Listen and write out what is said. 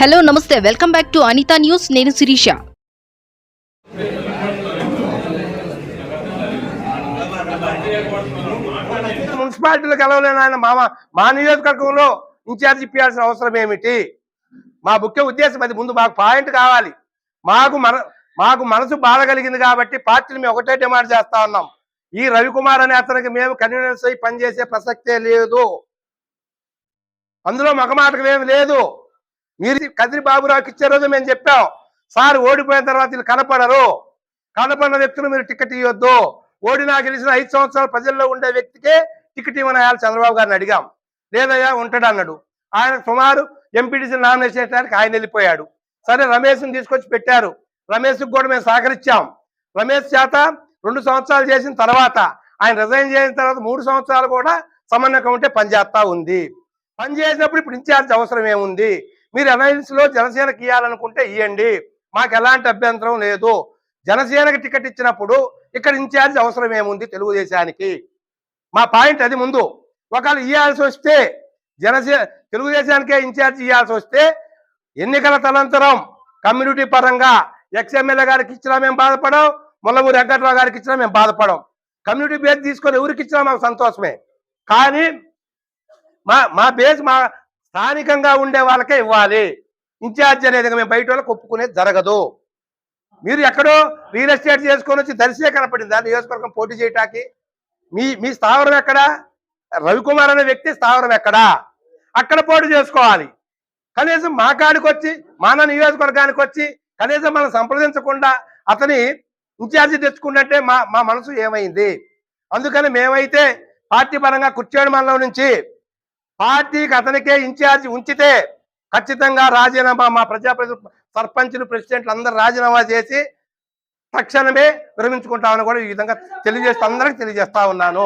Hello namaste. Welcome back to Anitha news. నేను శిరీష. మున్సిపాలిటీలో కలవలేని ఆయన మా మా నియోజకవర్గంలో ఇన్ఛార్జ్ ఇప్పించాల్సిన అవసరం ఏమిటి? మా ముఖ్య ఉద్దేశం అది ముందు మాకు పాయింట్ కావాలి. మాకు మన మాకు మనసు బాధ కలిగింది కాబట్టి పార్టీని మేము ఒకటే డిమాండ్ చేస్తా ఉన్నాం. ఈ రవికుమార్ అనే అతనికి మేము కన్వీనెన్స్ అయి పనిచేసే ప్రసక్తే లేదు. అందులో మగ ఏమి లేదు. మీరు కదిరి బాబురావుకి ఇచ్చే రోజు మేము చెప్పాం సార్ ఓడిపోయిన తర్వాత వీళ్ళు కనపడరు. కనపడిన వ్యక్తులు మీరు టికెట్ ఇవ్వద్దు ఓడినా గెలిచిన ఐదు సంవత్సరాలు ప్రజల్లో ఉండే వ్యక్తికే టికెట్ ఇవ్వని చంద్రబాబు గారిని అడిగాం. లేదయ్యా ఉంటాడు అన్నాడు ఆయన సుమారు ఎంపీటీసీ నామినేషన్ చేయడానికి ఆయన వెళ్ళిపోయాడు. సరే రమేష్ని తీసుకొచ్చి పెట్టారు. రమేష్కి కూడా మేము సహకరించాం. రమేష్ చేత రెండు సంవత్సరాలు చేసిన తర్వాత ఆయన రిజైన్ చేసిన తర్వాత మూడు సంవత్సరాలు కూడా సమన్వయం ఉంటే పనిచేస్తా ఉంది. పని చేసినప్పుడు ఇప్పుడు ఇన్ఛార్జ్ అవసరం ఏముంది? మీరు అలయన్స్లో జనసేనకి ఇవ్వాలనుకుంటే ఇవ్వండి మాకు ఎలాంటి అభ్యంతరం లేదు. జనసేనకి టికెట్ ఇచ్చినప్పుడు ఇక్కడ ఇన్ఛార్జ్ అవసరం ఏముంది తెలుగుదేశానికి? మా పాయింట్ అది ముందు. ఒకవేళ ఇవ్వాల్సి వస్తే జనసే తెలుగుదేశానికే ఇన్ఛార్జ్ ఇవ్వాల్సి వస్తే ఎన్నికల తనంతరం కమ్యూనిటీ పరంగా ఎక్స్ఎమ్మెల్యే గారికి ఇచ్చినా మేము బాధపడం ముల్లమూరి వెంకట్రావు గారికి ఇచ్చినా మేము బాధపడం. కమ్యూనిటీ బేస్ తీసుకొని ఎవరికి ఇచ్చినా మాకు సంతోషమే. కానీ మా మా బేస్ మా స్థానికంగా ఉండే వాళ్ళకే ఇవ్వాలి. ఇన్ఛార్జ్ అనేది మేము బయట వాళ్ళకి ఒప్పుకునేది జరగదు. మీరు ఎక్కడో రియల్ ఎస్టేట్ చేసుకొని వచ్చి దర్శే కనపడిందా? నియోజకవర్గం పోటీ చేయటానికి? మీ మీ స్థావరం ఎక్కడా? రవికుమార్ అనే వ్యక్తి స్థావరం ఎక్కడా? అక్కడ పోటీ చేసుకోవాలి. కనీసం మా కాడికి వచ్చి మన నియోజకవర్గానికి వచ్చి కనీసం మనం సంప్రదించకుండా అతని ఇన్ఛార్జి తెచ్చుకున్నట్టే మా మా మనసు ఏమైంది? అందుకని మేమైతే పార్టీ పరంగా కుర్చేడు మండలం నుంచి పార్టీకి అతనికే ఇన్ఛార్జ్ ఉంచితే ఖచ్చితంగా రాజీనామా మా ప్రజాప్రతి సర్పంచులు ప్రెసిడెంట్లు అందరూ రాజీనామా చేసి తక్షణమే విరమించుకుంటామని కూడా ఈ విధంగా తెలియజేస్తూ అందరికి తెలియజేస్తా ఉన్నాను.